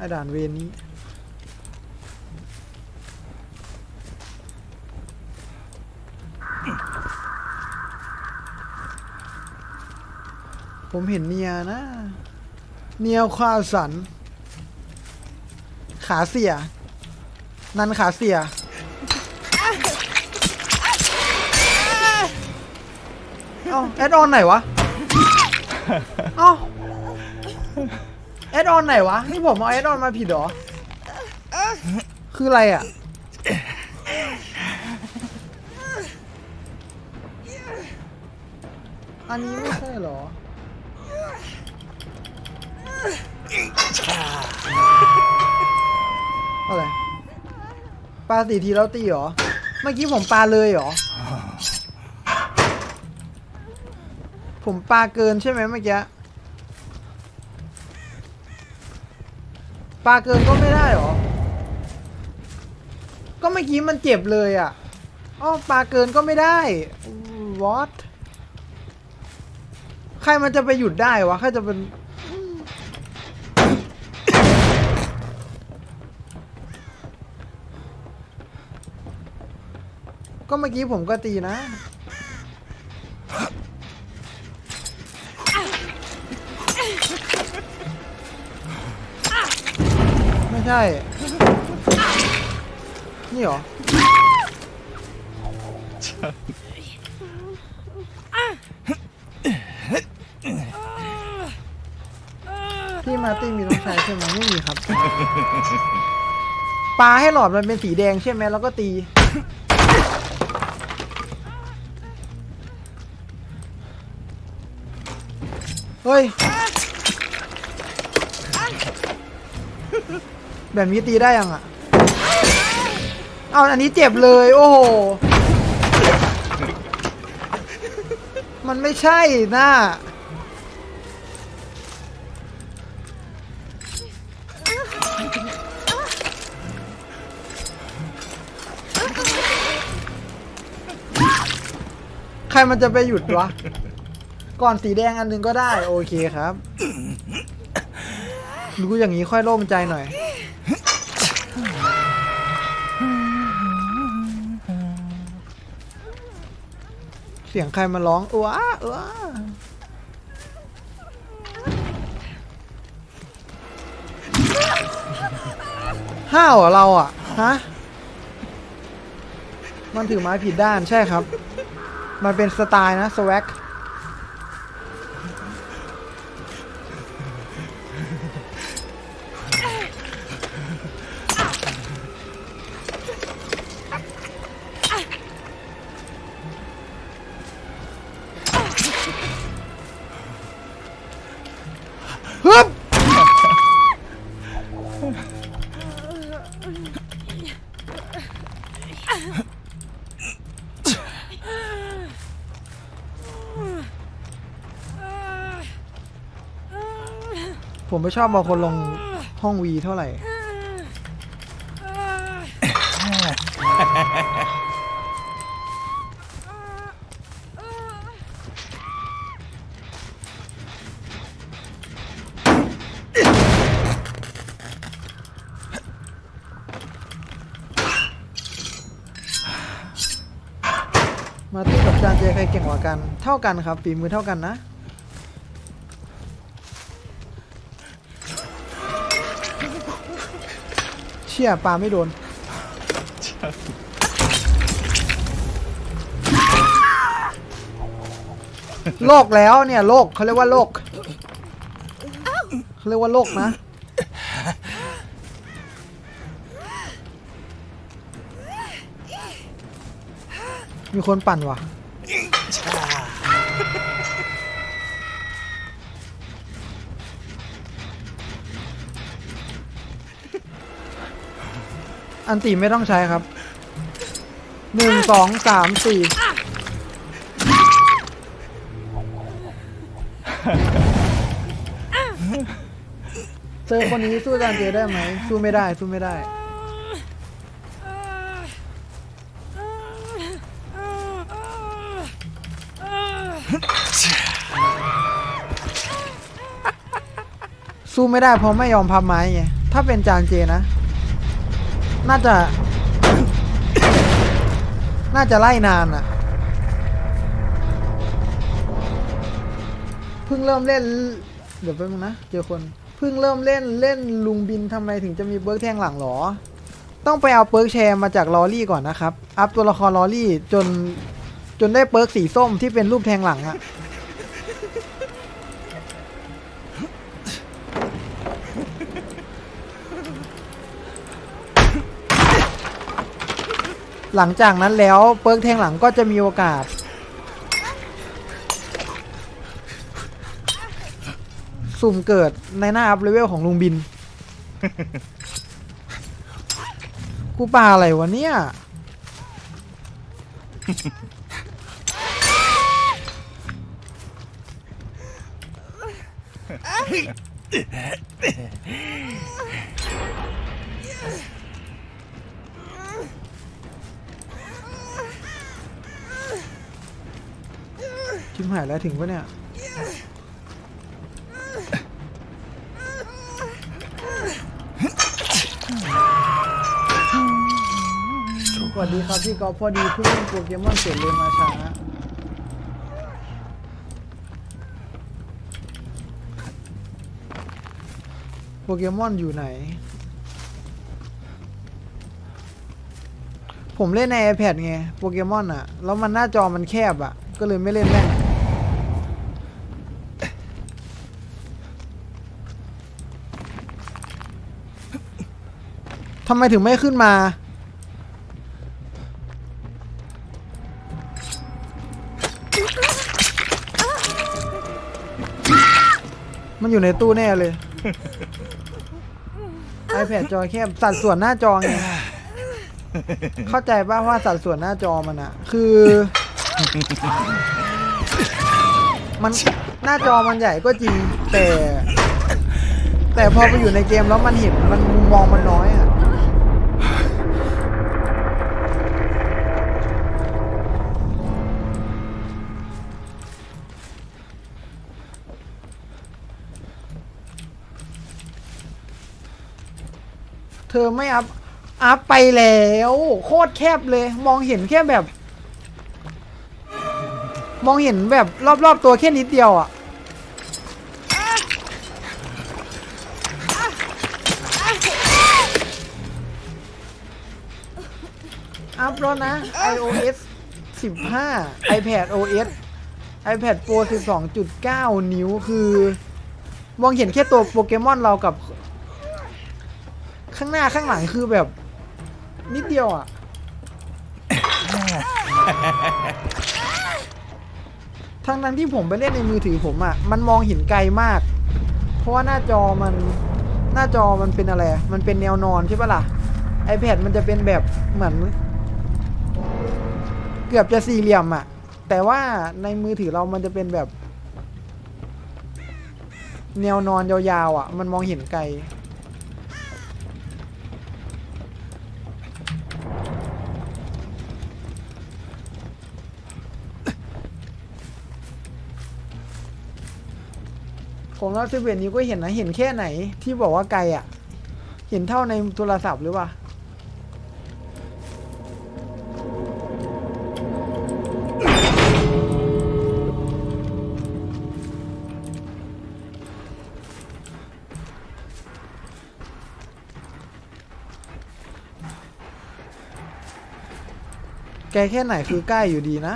ไอ้ด่านเวรนี้ผมเห็นเนียนะ เนียวควาสัน ขาเสีย นันขาเสีย เอ้าแอดออนไหนวะ เอ้า แอดออนไหนวะ นี่ผมเอาแอดออนมาผิดเหรอ คืออะไรอะ อันนี้ไม่ใช่เหรอ อะไร ปลาสี่ทีแล้วตีเหรอ เมื่อกี้ผมปลาเลยเหรอ ผมปลาเกินใช่ไหมเมื่อกี้ ปลาเกินก็ไม่ได้หรอ ก็เมื่อกี้มันเจ็บเลยอะอ๋อปลาเกินก็ไม่ได้ what ใครมันจะไปหยุดได้วะ ใครจะเป็น ก็เมื่อกี้ผมก็ตีนะ ใช่ นี่เหรอ พี่มาร์ตี้มีน้องชายใช่ไหมไม่มีครับ ปลาให้หลอดมันเป็นสีแดงใช่ไหมแล้วก็ตี เฮ้ย แบบนี้ตีได้ยังอะ เอาอันนี้เจ็บเลย โอ้โห มันไม่ใช่นะใครมันจะไปหยุดวะ ก่อนสีแดงอันหนึงก็ได้ โอเคครับ รู้อย่างนี้ค่อยโล่งใจหน่อย เสียงใครมาร้องอ้วอ้วห้าวเรอเราอะ ฮะ มันถือไม้ผิดด้านใช่ครับ มันเป็นสไตล์นะสวัก ผมไม่ชอบเอาคนลงห้องวีเท่าไหร่ มาตีกับจานเจใครเก่งกว่ากัน เท่ากันครับฝีมือเท่ากันนะ ชี่ยปลาไม่โดน โลกแล้วเนี่ยโลกเขาเรียกว่าโลกเขาเรียกว่าโลกนะ มีคนปั่นว่ะ อันตีไม่ต้องใช้ครับหนึ่งสองสามสี่เจอคนนี้สู้อาจารย์เจได้ไหมสู้ไม่ได้สู้ไม่ได้ สู้ไม่ได้เพราะไม่ยอมพับไม้ไงถ้าเป็นจานเจนะ น่าจะ น่าจะไล่นานอะเพิ่งเริ่มเล่น เดี๋ยวแป๊บนึงนะเจอคน เพิ่งเริ่มเล่นเล่นลุงบินทำไมถึงจะมีเบิร์กแทงหลังหรอ ต้องไปเอาเปิร์กแชร์มาจากลอรี่ก่อนนะครับ อัพตัวละครลอรี่จนจนได้เปิร์กสีส้มที่เป็นรูปแทงหลังอะ หลังจากนั้นแล้วเปิร์กแทงหลังก็จะมีโอกาส สุ่มเกิดในหน้าอัพเลเวลของลุงบิน กูปาอะไรวะเนี่ย ชิมหายแล้วถึงปะเนี่ย สวัสดีครับพี่กอล์ฟพอดีเพิ่งเล่นโปเกมอนเสร็จเลยมาช้า โปเกมอนอยู่ไหน ผมเล่นใน iPad ไง โปเกมอนอะแล้วมันหน้าจอมันแคบอะก็เลยไม่เล่นแม่ง ทำไมถึงไม่ขึ้นมา มันอยู่ในตู้แน่เลย iPad จอแคบสัดส่วนหน้าจอไง เข้าใจป่ะว่าสัดส่วนหน้าจอมันอะคือ มันหน้าจอมันใหญ่ก็จริงแต่ แต่พอไปอยู่ในเกมแล้วมันเห็นมันมุมมองมันน้อยอะ เธอไม่อัพอัพไปแล้ว โคตรแคบเลย มองเห็นแค่แบบ มองเห็นแบบรอบๆตัวแค่นิดเดียวอะอัพแล้วนะ iOS 15 iPad OS iPad Pro 12.9 นิ้วคือ มองเห็นแค่ตัวโปเกมอนเรากับ ข้างหน้าข้างหลังคือแบบ นิดเดียวอะ ทั้งนั้นที่ผมไปเล่นในมือถือผมอะ มันมองเห็นไกลมาก เพราะว่าหน้าจอมัน หน้าจอมันเป็นอะไร มันเป็นแนวนอนใช่ปะล่ะ iPad มันจะเป็นแบบเหมือน เกือบจะสี่เหลี่ยมอะ แต่ว่าในมือถือเรามันจะเป็นแบบ แนวนอนยาวๆอะ มันมองเห็นไกล ของเราสิบเอ็ดนิ้วก็เห็นนะ เห็นแค่ไหนที่บอกว่าไกลอะ เห็นเท่าในโทรศัพท์หรือเปล่าไกลแค่ไหนคือใกล้อยู่ดีนะ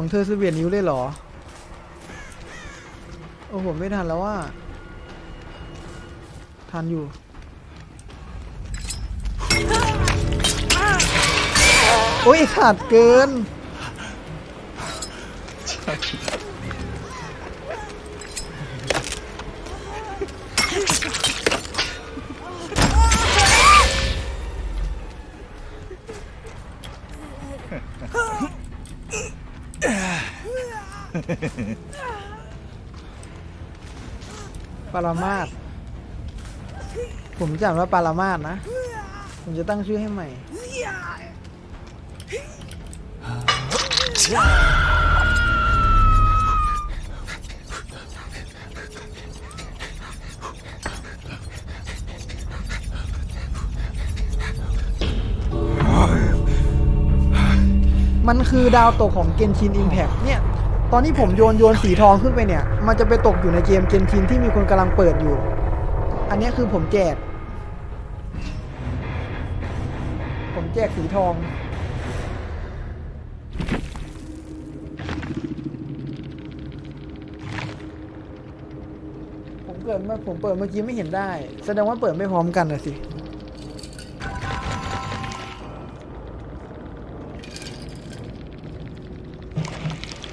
ของเธอสิบเอ็ดนิ้วเลยเหรอ โอ้โห ไม่ทันแล้วว่า ทันอยู่ โอ้ยขาดเกิน ปารามาสผมจำว่าปารามาสนะ ผมจะตั้งชื่อให้ใหม่ มันคือดาวตกของเกนชินอิมแพกเนี่ย ตอนที่ผมโยนโยนสีทองขึ้นไปเนี่ย มันจะไปตกอยู่ในเกมเกนชินที่มีคนกำลังเปิดอยู่ อันนี้คือผมแจก ผมแจกสีทองผมเกิดเมื่อผมเปิดเมื่อกี้ไม่เห็นได้ แสดงว่าเปิดไม่พร้อมกันนะสิ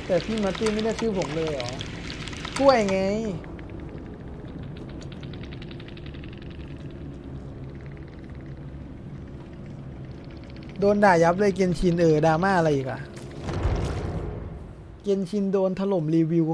แต่พี่มาตี้ไม่ได้ชื่อผมเลยเหรอกล้วยไง โดนด่ายับเลยเกนชินเออดราม่าอะไรอีกอะเกนชินโดนถล่มรีวิว